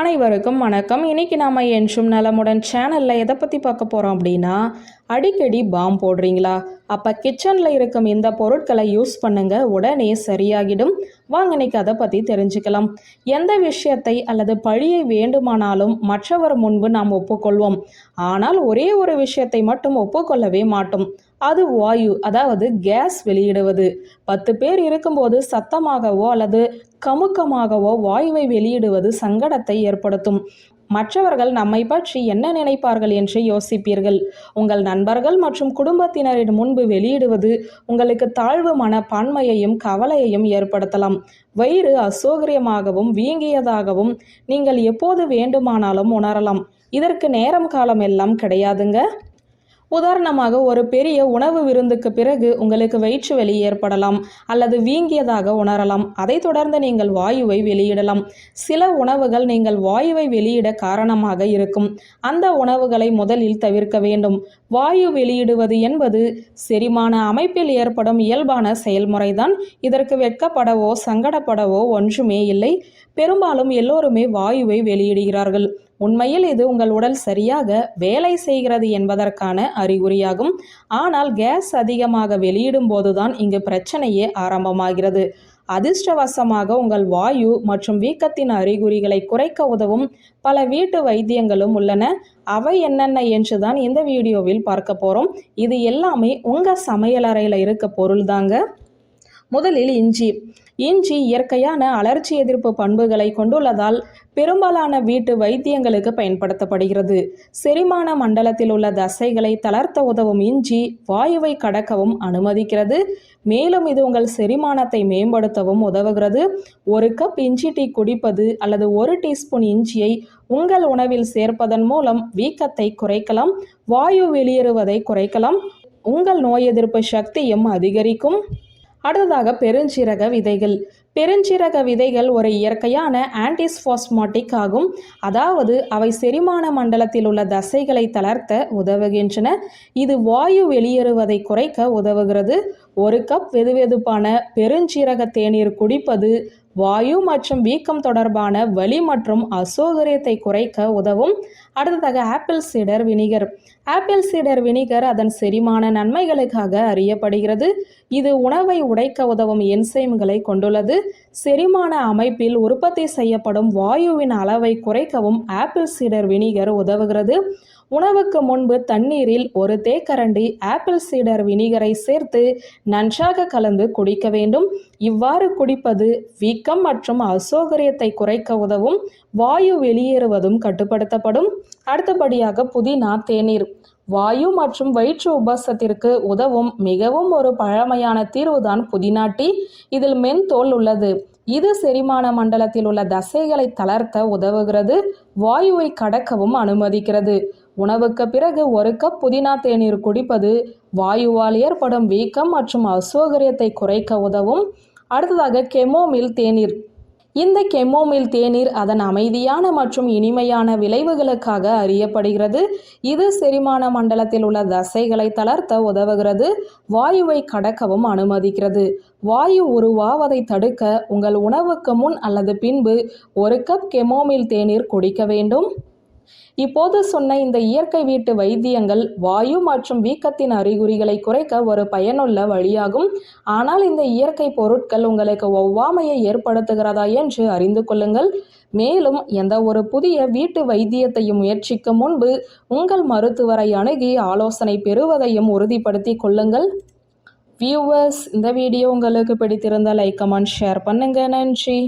அனைவருக்கும் வணக்கம். இன்னைக்கு நாம என்றும் நலமுடன் சேனல்ல எதை பத்தி பார்க்க போறோம் அப்படின்னா அடிக்கடி பாம் போடுறீங்களா? அப்ப கிச்சன்ல இருக்கும் இந்த பொருட்களை யூஸ் பண்ணுங்க. உடனே சரியாகிடும். வாங்க இன்னைக்கு அதை பத்தி தெரிஞ்சுக்கலாம். எந்த விஷயத்தை அல்லது பழியை வேண்டுமானாலும் மற்றவர் முன்பு நாம் ஒப்புக்கொள்வோம். ஆனால் ஒரே ஒரு விஷயத்தை மட்டும் ஒப்புக்கொள்ளவே மாட்டோம். அது வாயு அதாவது கேஸ் வெளியிடுவது. பத்து பேர் இருக்கும்போது சத்தமாகவோ அல்லது கமுக்கமாகவோ வாயுவை வெளியிடுவது சங்கடத்தை ஏற்படுத்தும். மற்றவர்கள் நம்மை பற்றி என்ன நினைப்பார்கள் என்று யோசிப்பீர்கள். உங்கள் நண்பர்கள் மற்றும் குடும்பத்தினரின் முன்பு வெளியிடுவது உங்களுக்கு தாழ்வு மனப்பான்மையையும் கவலையையும் ஏற்படுத்தலாம். வயிறு அசௌகரியமாகவும் வீங்கியதாகவும் நீங்கள் எப்போது வேண்டுமானாலும் உணரலாம். இதற்கு நேரம் காலம் எல்லாம் கிடையாதுங்க. உதாரணமாக ஒரு பெரிய உணவு விருந்துக்கு பிறகு உங்களுக்கு வயிற்று வலி ஏற்படலாம் அல்லது வீங்கியதாக உணரலாம். அதைத் தொடர்ந்து நீங்கள் வாயுவை வெளியிடலாம். சில உணவுகள் நீங்கள் வாயுவை வெளியிட காரணமாக இருக்கும். அந்த உணவுகளை முதலில் தவிர்க்க வேண்டும். வாயு வெளியிடுவது என்பது செரிமான அமைப்பில் ஏற்படும் இயல்பான செயல்முறைதான். இதற்கு வெட்கப்படவோ சங்கடப்படவோ ஒன்றுமே இல்லை. பெரும்பாலும் எல்லோருமே வாயுவை வெளியிடுகிறார்கள். உண்மையில் இது உங்கள் உடல் சரியாக வேலை செய்கிறது என்பதற்கான அறிகுறியாகும். ஆனால் கேஸ் அதிகமாக வெளியிடும் போதுதான் இங்கு பிரச்சனையே ஆரம்பமாகிறது. அதிர்ஷ்டவசமாக உங்கள் வாயு மற்றும் வீக்கத்தின் அறிகுறிகளை குறைக்க உதவும் பல வீட்டு வைத்தியங்களும் உள்ளன. அவை என்னென்ன என்றுதான் இந்த வீடியோவில் பார்க்க போறோம். இது எல்லாமே உங்க சமையலறையில் இருக்க பொருள் தாங்க முதலில் இஞ்சி. இஞ்சி இயற்கையான அலர்ச்சி எதிர்ப்பு பண்புகளை கொண்டுள்ளதால் பெரும்பாலான வீட்டு வைத்தியங்களுக்கு பயன்படுத்தப்படுகிறது. செரிமான மண்டலத்தில் உள்ள தசைகளை தளர்த்த உதவும் இஞ்சி வாயுவை கடக்கவும் அனுமதிக்கிறது. மேலும் இது உங்கள் செரிமானத்தை மேம்படுத்தவும் உதவுகிறது. ஒரு கப் இஞ்சி டீ குடிப்பது அல்லது ஒரு டீஸ்பூன் இஞ்சியை உங்கள் உணவில் சேர்ப்பதன் மூலம் வீக்கத்தை குறைக்கலாம். வாயு வெளியேறுவதை குறைக்கலாம். உங்கள் நோய் எதிர்ப்பு சக்தியும் அதிகரிக்கும். அடுத்ததாக பெருஞ்சீரக விதைகள். பெருஞ்சீரக விதைகள் ஒரு இயற்கையான ஆன்டிஸ்பாஸ்மாட்டிக் ஆகும். அதாவது அவை செரிமான மண்டலத்தில் உள்ள தசைகளை தளர்த்த உதவுகின்றன. இது வாயு வெளியேறுவதை குறைக்க உதவுகிறது. ஒரு கப் வெதுவெதுப்பான பெருஞ்சீரக தேநீர் குடிப்பது வாயு மற்றும் வீக்கம் தொடர்பான வலி மற்றும் அசௌகரியத்தை குறைக்க உதவும். அடுத்ததாக ஆப்பிள் சீடர் வினிகர். ஆப்பிள் சீடர் வினிகர் அதன் செரிமான நன்மைகளுக்காக அறியப்படுகிறது. இது உணவை உடைக்க உதவும் என்சைம்களை கொண்டுள்ளது. செரிமான அமைப்பில் உற்பத்தி செய்யப்படும் வாயுவின் அளவை குறைக்கவும் ஆப்பிள் சீடர் வினிகர் உதவுகிறது. உணவுக்கு முன்பு தண்ணீரில் ஒரு தேக்கரண்டி ஆப்பிள் சீடர் வினிகரை சேர்த்து நன்றாக கலந்து குடிக்க வேண்டும். இவ்வாறு குடிப்பது வீக்கம் மற்றும் அசௌகரியத்தை குறைக்க உதவும். வாயு வெளியேறுவதும் கட்டுப்படுத்தப்படும். அடுத்தபடியாக புதினா தேநீர். வாயு மற்றும் வயிற்று உபசத்திற்கு உதவும் மிகவும் ஒரு பழமையான தீர்வுதான் புதினா டீ. இதில் மென்தோல் உள்ளது. இது செரிமான மண்டலத்தில் உள்ள தசைகளை தளர்த்த உதவுகிறது. வாயுவை கடக்கவும் அனுமதிக்கிறது. உணவுக்கு பிறகு ஒரு கப் புதினா தேநீர் குடிப்பது வாயுவால் ஏற்படும் வீக்கம் மற்றும் அசௌகரியத்தை குறைக்க உதவும். அடுத்ததாக கெமோமில் தேநீர். இந்த கெமோமில் தேநீர் அதன் அமைதியான மற்றும் இனிமையான விளைவுகளுக்காக அறியப்படுகிறது. இது செரிமான மண்டலத்தில் உள்ள தசைகளை தளர்த்த உதவுகிறது. வாயுவை கடக்கவும் அனுமதிக்கிறது. வாயு உருவாவதை தடுக்க உங்கள் உணவுக்கு முன் அல்லது பின்பு ஒரு கப் கெமோமில் தேநீர் குடிக்க வேண்டும். இப்போது சொன்ன இந்த இயற்கை வீட்டு வைத்தியங்கள் வாயு மற்றும் வீக்கத்தின் அறிகுறிகளை குறைக்க ஒரு பயனுள்ள வழியாகும். ஆனால் இந்த இயற்கை பொருட்கள் உங்களுக்கு ஒவ்வாமையை ஏற்படுத்துகிறதா என்று அறிந்து கொள்ளுங்கள். மேலும் எந்த ஒரு புதிய வீட்டு வைத்தியத்தையும் முயற்சிக்கும் முன்பு உங்கள் மருத்துவரை அணுகி ஆலோசனை பெறுவதையும் உறுதிப்படுத்தி கொள்ளுங்கள். வியூவர்ஸ் இந்த வீடியோ உங்களுக்கு பிடித்திருந்தால் லைக் கமெண்ட் ஷேர் பண்ணுங்க. நன்றி.